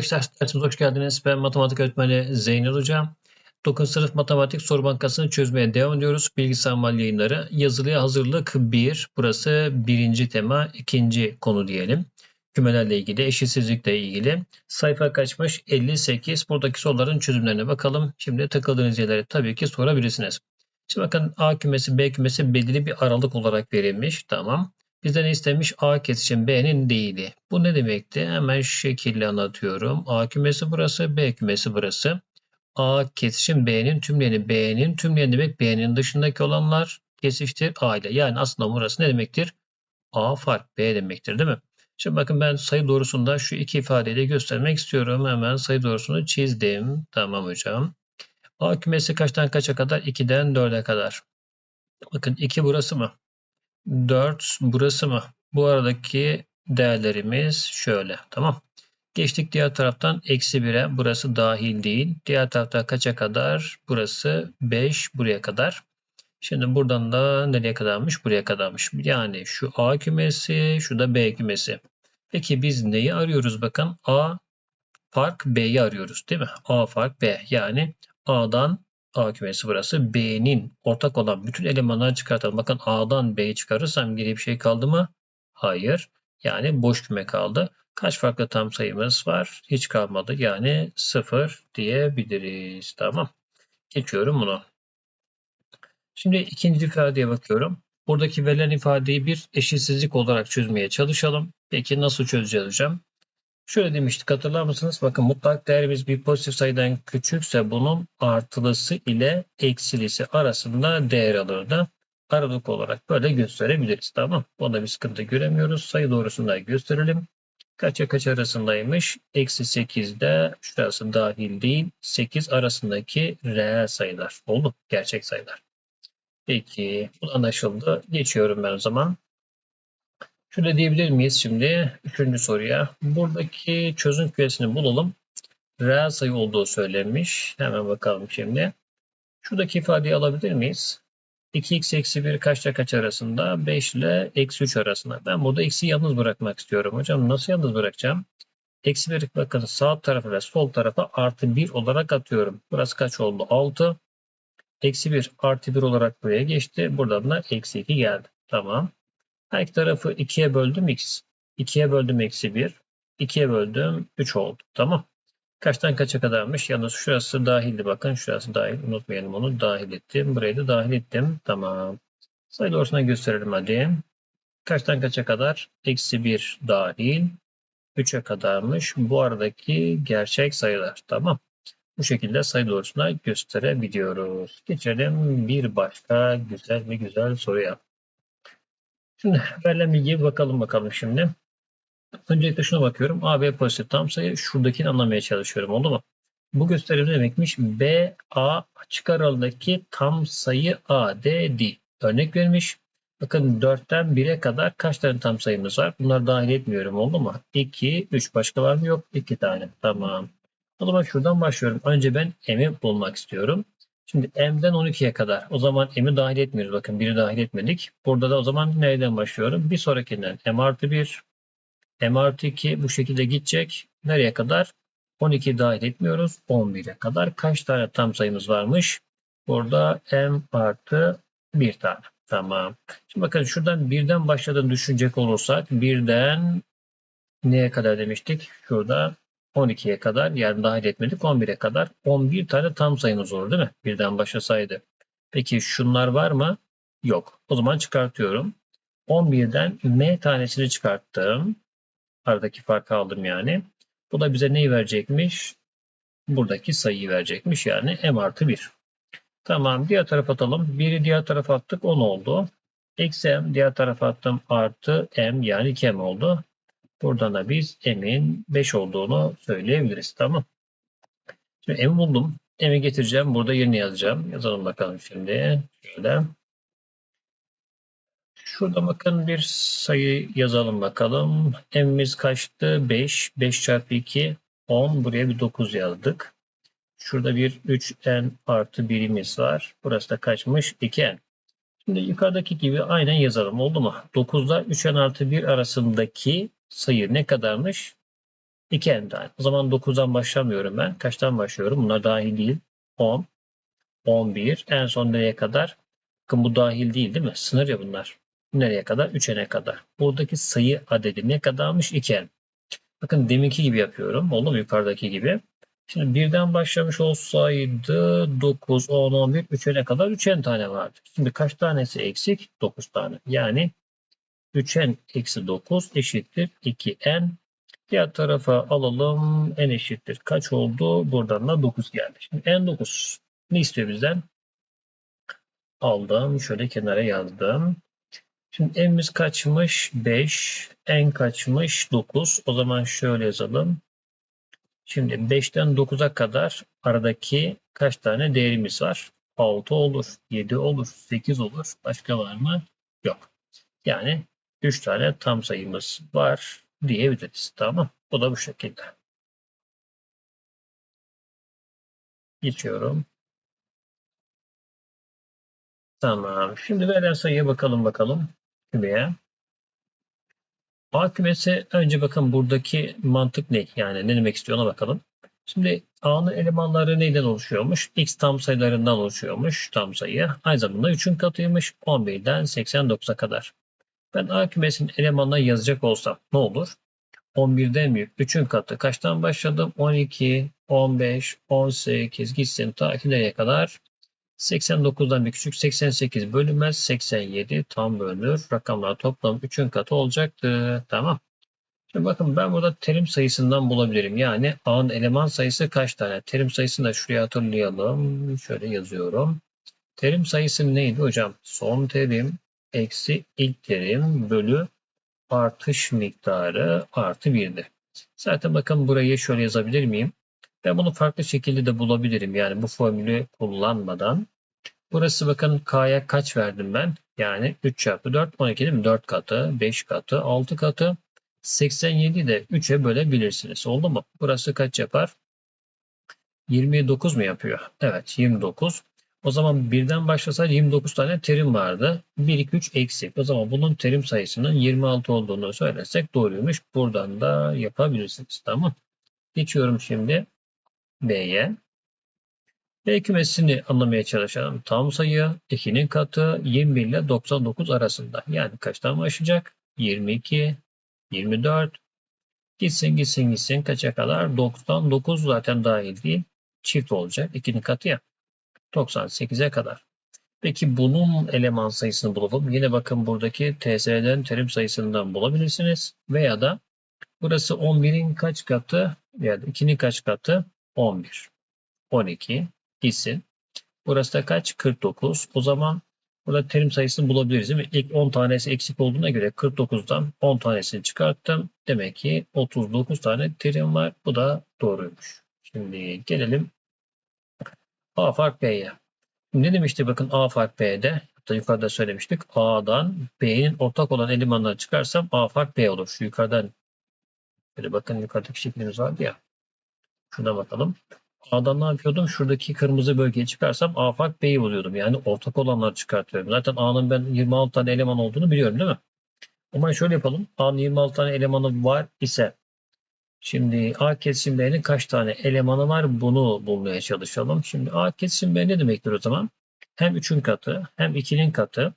arkadaşlar, dersimize hoş geldiniz. Ben matematik öğretmeni Zeynel Hocam. 9. sınıf matematik soru bankasını çözmeye devam ediyoruz. Bilgisayar mal yayınları. Yazılıya hazırlık 1. Burası birinci tema, ikinci konu diyelim. Kümelerle ilgili, eşitsizlikle ilgili. Sayfa kaçmış? 58. Buradaki soruların çözümlerine bakalım. Şimdi takıldığınız yerleri tabii ki sorabilirsiniz. Şimdi bakın A kümesi, B kümesi belirli bir aralık olarak verilmiş. Tamam. Bizden istemiş A kesişim B'nin değili. Bu ne demekti? Hemen şu şekilde anlatıyorum. A kümesi burası, B kümesi burası. A kesişim B'nin tümleni. B'nin tümleni demek B'nin dışındaki olanlar kesiştir A ile. Yani aslında burası ne demektir? A fark B demektir değil mi? Şimdi bakın ben sayı doğrusunda şu iki ifadeyi göstermek istiyorum. Hemen sayı doğrusunu çizdim. Tamam hocam. A kümesi kaçtan kaça kadar? 2'den 4'e kadar. Bakın 2 burası mı? 4 burası mı? Bu aradaki değerlerimiz şöyle. Tamam. Geçtik diğer taraftan eksi 1'e. Burası dahil değil. Diğer tarafta kaça kadar? Burası 5 buraya kadar. Şimdi buradan da nereye kadarmış? Buraya kadarmış. Yani şu A kümesi, şu da B kümesi. Peki biz neyi arıyoruz? Bakın A fark B'yi arıyoruz değil mi? A fark B. Yani A'dan A kümesi burası. B'nin ortak olan bütün elemanları çıkartalım. Bakın A'dan B'yi çıkarırsam geriye bir şey kaldı mı? Hayır. Yani boş küme kaldı. Kaç farklı tam sayımız var? Hiç kalmadı. Yani 0 diyebiliriz. Tamam. Geçiyorum bunu. Şimdi ikinci ifadeye bakıyorum. Buradaki verilen ifadeyi bir eşitsizlik olarak çözmeye çalışalım. Peki nasıl çözeceğiz hocam? Şöyle demiştik hatırlar mısınız? Bakın mutlak değerimiz bir pozitif sayıdan küçükse bunun artılısı ile eksilisi arasında değer alırdı. Aralık olarak böyle gösterebiliriz. Tamam. Bunda bir sıkıntı göremiyoruz. Sayı doğrusunda gösterelim. Kaça kaç arasındaymış? Eksi 8'de şurası dahil değil. 8 arasındaki reel sayılar. Oldu. Gerçek sayılar. Peki. Bu anlaşıldı. Geçiyorum ben o zaman. Şöyle diyebilir miyiz şimdi? Üçüncü soruya. Buradaki çözüm küresini bulalım. Reel sayı olduğu söylenmiş. Hemen bakalım şimdi. Şuradaki ifadeyi alabilir miyiz? 2x eksi 1 kaçta kaç arasında? 5 ile eksi 3 arasında. Ben burada eksi yalnız bırakmak istiyorum. Hocam nasıl yalnız bırakacağım? Eksi 1 bakın sağ tarafa ve sol tarafa artı 1 olarak atıyorum. Burası kaç oldu? 6. Eksi 1 artı 1 olarak buraya geçti. Buradan da eksi 2 geldi. Tamam. Her iki tarafı 2'ye böldüm x. 2'ye böldüm eksi 1. 2'ye böldüm 3 oldu. Tamam. Kaçtan kaça kadarmış? Yalnız şurası dahildi bakın. Şurası dahil. Unutmayalım onu. Dahil ettim. Burayı da dahil ettim. Tamam. Sayı doğrusuna gösterelim hadi. Kaçtan kaça kadar? Eksi 1 dahil. 3'e kadarmış. Bu aradaki gerçek sayılar. Tamam. Bu şekilde sayı doğrusuna gösterebiliyoruz. Geçelim bir başka güzel ve güzel soruya. Şimdi verilen bilgiye bakalım bakalım şimdi. Öncelikle şuna bakıyorum. A, B pozitif tam sayı. Şuradakini anlamaya çalışıyorum. Oldu mu? Bu gösterim ne demekmiş? B, A açık aralığındaki tam sayı A, D, D. Örnek vermiş. Bakın 4'ten 1'e kadar kaç tane tam sayımız var? Bunları dahil etmiyorum. Oldu mu? 2, 3. Başka var mı? Yok. 2 tane. Tamam. O zaman şuradan başlıyorum. Önce ben M'i bulmak istiyorum. Şimdi M'den 12'ye kadar. O zaman M'i dahil etmiyoruz. Bakın 1'i dahil etmedik. Burada da o zaman nereden başlıyorum? Bir sonrakinden M artı 1, M artı 2 bu şekilde gidecek. Nereye kadar? 12 dahil etmiyoruz. 11'e kadar. Kaç tane tam sayımız varmış? Burada M artı 1 tane. Tamam. Şimdi bakın şuradan birden başladığını düşünecek olursak birden neye kadar demiştik? Şurada 12'ye kadar yani dahil etmedik 11'e kadar 11 tane tam sayımız olur değil mi? Birden başlasaydı. Peki şunlar var mı? Yok. O zaman çıkartıyorum. 11'den m tanesini çıkarttım. Aradaki farkı aldım yani. Bu da bize neyi verecekmiş? Buradaki sayıyı verecekmiş yani m artı 1. Tamam diğer tarafa atalım. 1'i diğer tarafa attık 10 oldu. Eksi m diğer tarafa attım artı m yani 2m oldu. Buradan da biz m'in 5 olduğunu söyleyebiliriz. Tamam. Şimdi m buldum. M'i getireceğim. Burada yerine yazacağım. Yazalım bakalım şimdi. Şöyle. Şurada bakın bir sayı yazalım bakalım. M'imiz kaçtı? 5. 5 çarpı 2 10. Buraya bir 9 yazdık. Şurada bir 3n artı birimiz var. Burası da kaçmış? 2n. Şimdi yukarıdaki gibi aynen yazalım. Oldu mu? 9'da 3n artı 1 arasındaki sayı ne kadarmış? 2n tane. O zaman 9'dan başlamıyorum ben. Kaçtan başlıyorum? Bunlar dahil değil. 10, 11, en son nereye kadar? Bakın bu dahil değil değil mi? Sınır ya bunlar. Nereye kadar? 3n'e kadar. Buradaki sayı adedi ne kadarmış? 2n. Bakın deminki gibi yapıyorum. Oldu mu? Yukarıdaki gibi. Şimdi birden başlamış olsaydı 9, 10, 11, 3'e kadar 3n tane vardı. Şimdi kaç tanesi eksik? 9 tane. Yani 3n eksi 9 eşittir 2n. Diğer tarafa alalım. n eşittir. Kaç oldu? Buradan da 9 geldi. Şimdi n 9. Ne istiyor bizden? Aldım. Şöyle kenara yazdım. Şimdi n'imiz kaçmış? 5. n kaçmış? 9. O zaman şöyle yazalım. Şimdi 5'ten 9'a kadar aradaki kaç tane değerimiz var? 6 olur, 7 olur, 8 olur. Başka var mı? Yok. Yani 3 tane tam sayımız var diyebiliriz. Tamam. Bu da bu şekilde. Geçiyorum. Tamam. Şimdi verilen sayıya bakalım bakalım. Kümeye. A kümesi önce bakın buradaki mantık ne? Yani ne demek istiyor ona bakalım. Şimdi A'nın elemanları neyden oluşuyormuş? X tam sayılarından oluşuyormuş tam sayı. Aynı zamanda 3'ün katıymış 11'den 89'a kadar. Ben A kümesinin elemanlarını yazacak olsam ne olur? 11'den büyük 3'ün katı kaçtan başladım? 12, 15, 18 gitsin ta ki nereye kadar? 89'dan bir küçük 88 bölünmez. 87 tam bölünür. Rakamlar toplam 3'ün katı olacaktı. Tamam. Şimdi bakın ben burada terim sayısından bulabilirim. Yani A'nın eleman sayısı kaç tane? Terim sayısını da şuraya hatırlayalım. Şöyle yazıyorum. Terim sayısı neydi hocam? Son terim eksi ilk terim bölü artış miktarı artı 1'di. Zaten bakın burayı şöyle yazabilir miyim? Ben bunu farklı şekilde de bulabilirim. Yani bu formülü kullanmadan. Burası bakın K'ya kaç verdim ben? Yani 3 çarpı 4 12 değil mi? 4 katı, 5 katı, 6 katı. 87 de 3'e bölebilirsiniz. Oldu mu? Burası kaç yapar? 29 mu yapıyor? Evet 29. O zaman birden başlasaydı 29 tane terim vardı. 1, 2, 3 eksik. O zaman bunun terim sayısının 26 olduğunu söylersek doğruymuş. Buradan da yapabilirsiniz. Tamam. Geçiyorum şimdi B'ye. B kümesini anlamaya çalışalım. Tam sayı 2'nin katı 21 ile 99 arasında. Yani kaçtan başlayacak? 22, 24. Gitsin gitsin gitsin kaça kadar? 99 zaten dahil değil. Çift olacak. 2'nin katı ya. 98'e kadar. Peki bunun eleman sayısını bulalım. Yine bakın buradaki TS'den terim sayısından bulabilirsiniz. Veya da burası 11'in kaç katı? Yani 2'nin kaç katı? 11. 12 gitsin. Burası da kaç? 49. O zaman burada terim sayısını bulabiliriz değil mi? İlk 10 tanesi eksik olduğuna göre 49'dan 10 tanesini çıkarttım. Demek ki 39 tane terim var. Bu da doğruymuş. Şimdi gelelim A fark B'ye. Ne demişti bakın A fark B'de? Hatta yukarıda söylemiştik. A'dan B'nin ortak olan elemanları çıkarsam A fark B olur. Şu yukarıdan böyle bakın yukarıdaki şeklimiz vardı ya. Şuna bakalım. A'dan ne yapıyordum? Şuradaki kırmızı bölgeyi çıkarsam A fark B'yi buluyordum. Yani ortak olanları çıkartıyorum. Zaten A'nın ben 26 tane eleman olduğunu biliyorum değil mi? Ama şöyle yapalım. A'nın 26 tane elemanı var ise şimdi A kesişim B'nin kaç tane elemanı var bunu bulmaya çalışalım. Şimdi A kesişim B ne demektir o zaman? Hem 3'ün katı hem 2'nin katı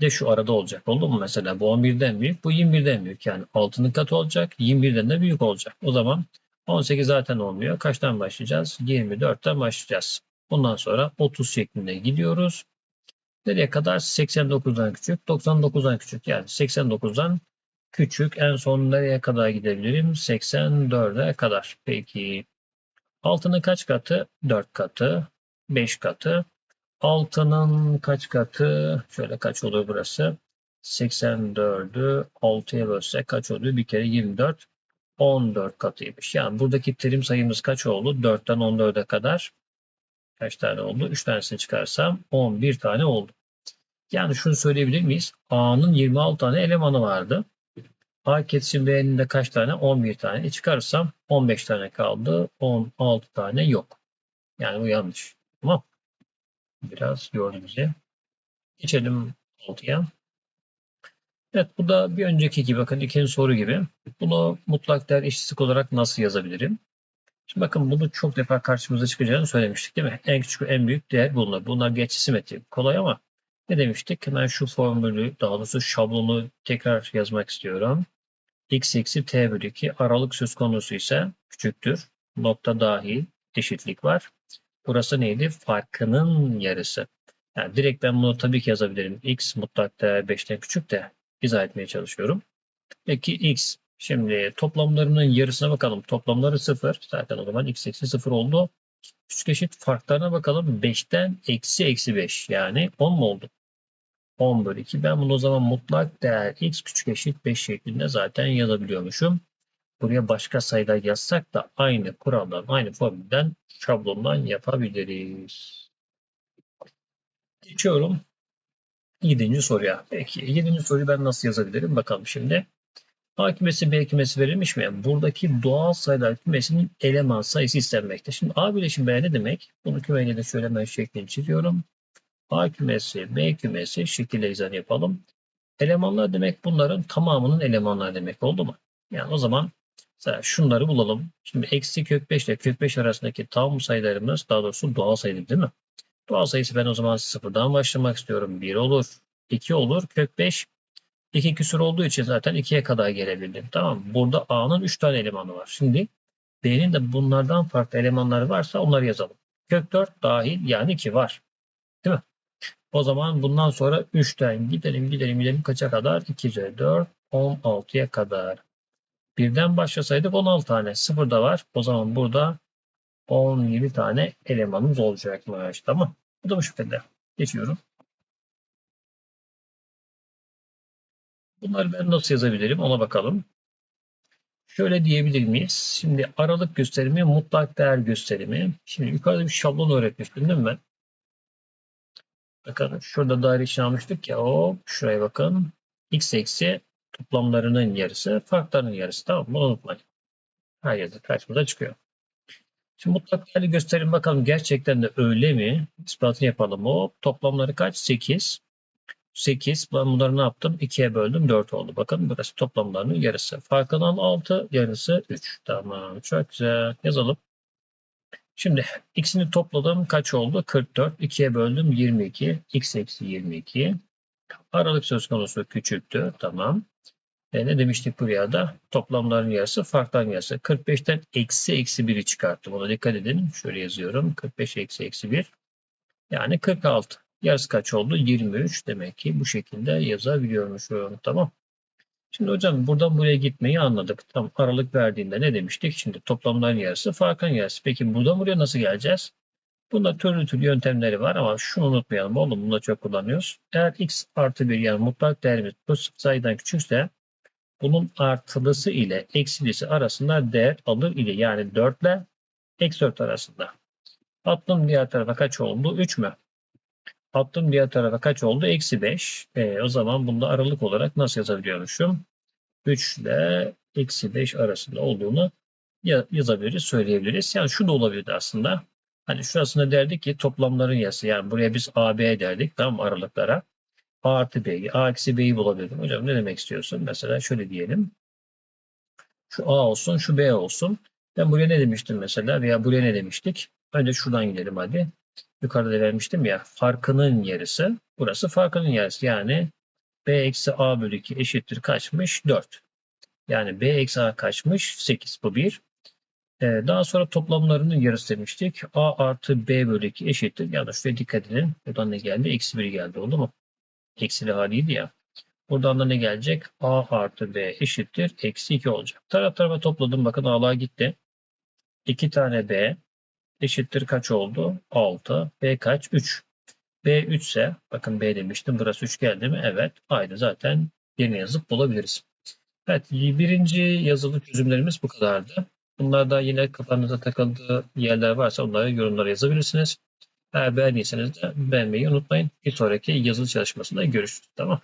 de şu arada olacak. Oldu mu mesela? Bu 11'den büyük, bu 21'den büyük. Yani 6'nın katı olacak, 21'den de büyük olacak. O zaman 18 zaten olmuyor. Kaçtan başlayacağız? 24'ten başlayacağız. Bundan sonra 30 şeklinde gidiyoruz. Nereye kadar? 89'dan küçük, 99'dan küçük. Yani 89'dan küçük. En son nereye kadar gidebilirim? 84'e kadar. Peki. Altının kaç katı? 4 katı. 5 katı. Altının kaç katı? Şöyle kaç oluyor burası? 84'ü 6'ya bölsek kaç oluyor? Bir kere 24. 14 katıymış. Yani buradaki terim sayımız kaç oldu? 4'ten 14'e kadar kaç tane oldu? 3 tanesini çıkarsam 11 tane oldu. Yani şunu söyleyebilir miyiz? A'nın 26 tane elemanı vardı. A kesişim B'nin de kaç tane? 11 tane. E çıkarsam 15 tane kaldı. 16 tane yok. Yani bu yanlış. Tamam. Biraz yordu bizi. Geçelim 6'ya. Evet bu da bir önceki gibi bakın ikinci soru gibi. Bunu mutlak değer eşitlik olarak nasıl yazabilirim? Şimdi bakın bunu çok defa karşımıza çıkacağını söylemiştik değil mi? En küçük en büyük değer bunlar. Bunlar geçici simetrik. Kolay ama ne demiştik? Hemen şu formülü daha doğrusu şablonu tekrar yazmak istiyorum. X eksi t bölü 2 aralık söz konusu ise küçüktür. Nokta dahil eşitlik var. Burası neydi? Farkının yarısı. Yani direkt ben bunu tabii ki yazabilirim. x mutlak değer 5'ten küçük de izah etmeye çalışıyorum. Peki x. Şimdi toplamlarının yarısına bakalım. Toplamları 0. Zaten o zaman x eksi 0 oldu. Küçük eşit farklarına bakalım. 5'ten eksi eksi 5. Yani 10 mu oldu? 10 bölü 2. Ben bunu o zaman mutlak değer x küçük eşit 5 şeklinde zaten yazabiliyormuşum. Buraya başka sayılar yazsak da aynı kuraldan, aynı formülden, şablondan yapabiliriz. Geçiyorum 7. soruya. Peki 7. soruyu ben nasıl yazabilirim? Bakalım şimdi. A kümesi B kümesi verilmiş mi? Buradaki doğal sayılar kümesinin eleman sayısı istenmekte. Şimdi A bileşim B ne demek? Bunu kümeyle de şöyle ben şeklini çiziyorum. A kümesi, B kümesi şekilde izah yapalım. Elemanlar demek bunların tamamının elemanlar demek oldu mu? Yani o zaman mesela şunları bulalım. Şimdi eksi kök 5 ile kök 5 arasındaki tam sayılarımız daha doğrusu doğal sayıdır değil mi? Doğal sayısı ben o zaman sıfırdan başlamak istiyorum. 1 olur, 2 olur, kök 5 2 küsur olduğu için zaten 2'ye kadar gelebildim. Tamam mı? Burada A'nın 3 tane elemanı var. Şimdi B'nin de bunlardan farklı elemanları varsa onları yazalım. Kök 4 dahil yani 2 var. Değil mi? O zaman bundan sonra 3'ten gidelim gidelim gidelim kaça kadar? 2 üzeri 4 16'ya kadar. Birden başlasaydık 16 tane. 0 da var. O zaman burada 17 tane elemanımız olacakmış. Tamam. Bu da bu şekilde. Geçiyorum. Bunları ben nasıl yazabilirim ona bakalım. Şöyle diyebilir miyiz? Şimdi aralık gösterimi, mutlak değer gösterimi. Şimdi yukarıda bir şablon öğretmiştim değil mi ben? Bakın şurada daire için almıştık ya. O şuraya bakın. X eksi toplamlarının yarısı, farklarının yarısı. Tamam mı? Unutmayın. Her yerde karşımıza çıkıyor. Şimdi mutlak değerli gösterim bakalım gerçekten de öyle mi? İspatını yapalım. O toplamları kaç? 8. 8. Ben bunları ne yaptım? 2'ye böldüm. 4 oldu. Bakın burası toplamlarının yarısı. Farkından 6. Yarısı 3. Tamam. Çok güzel. Yazalım. Şimdi x'ini topladım. Kaç oldu? 44. 2'ye böldüm. 22. x eksi 22. Aralık söz konusu küçülttü. Tamam. E, ne demiştik buraya da? Toplamların yarısı farkların yarısı. 45'ten eksi eksi 1'i çıkarttım. Ona dikkat edin. Şöyle yazıyorum. 45 eksi eksi 1. Yani 46. Yarısı kaç oldu? 23. Demek ki bu şekilde yazabiliyormuşum. Tamam. Şimdi hocam buradan buraya gitmeyi anladık. Tam aralık verdiğinde ne demiştik? Şimdi toplamların yarısı farkın yarısı. Peki buradan buraya nasıl geleceğiz? Bunda türlü türlü yöntemleri var ama şunu unutmayalım oğlum. Bunu da çok kullanıyoruz. Eğer x artı 1 yani mutlak değerimiz bu sayıdan küçükse bunun artılısı ile eksilisi arasında değer alır ile yani 4 ile eksi 4 arasında. Attım diğer tarafa kaç oldu? 3 mü? Attım diğer tarafa kaç oldu? Eksi 5. E, o zaman bunda aralık olarak nasıl yazabiliyormuşum? 3 ile eksi 5 arasında olduğunu yazabiliriz, söyleyebiliriz. Yani şu da olabilirdi aslında. Hani şurasında derdik ki toplamların yarısı. Yani buraya biz AB derdik mı aralıklara. A artı B'yi, A eksi B'yi bulabilirim. Hocam ne demek istiyorsun? Mesela şöyle diyelim. Şu A olsun, şu B olsun. Ben buraya ne demiştim mesela veya buraya ne demiştik? Önce şuradan gidelim hadi. Yukarıda da vermiştim ya. Farkının yarısı. Burası farkının yarısı. Yani B eksi A bölü 2 eşittir kaçmış? 4. Yani B eksi A kaçmış? 8. Bu 1. Ee, daha sonra toplamlarının yarısı demiştik. A artı B bölü 2 eşittir. Yani şuraya dikkat edin. Buradan ne geldi? Eksi 1 geldi. Oldu mu? Eksili haliydi ya. Buradan da ne gelecek? A artı B eşittir. Eksi 2 olacak. Taraf tarafa topladım. Bakın A'lar gitti. 2 tane B eşittir kaç oldu? 6. B kaç? 3. B 3 ise bakın B demiştim. Burası 3 geldi mi? Evet. Aynı zaten yerine yazıp bulabiliriz. Evet. Birinci yazılı çözümlerimiz bu kadardı. Bunlarda yine kafanıza takıldığı yerler varsa onları yorumlara yazabilirsiniz. Eğer beğendiyseniz de beğenmeyi unutmayın. Bir sonraki yazılı çalışmasında görüşürüz. Tamam.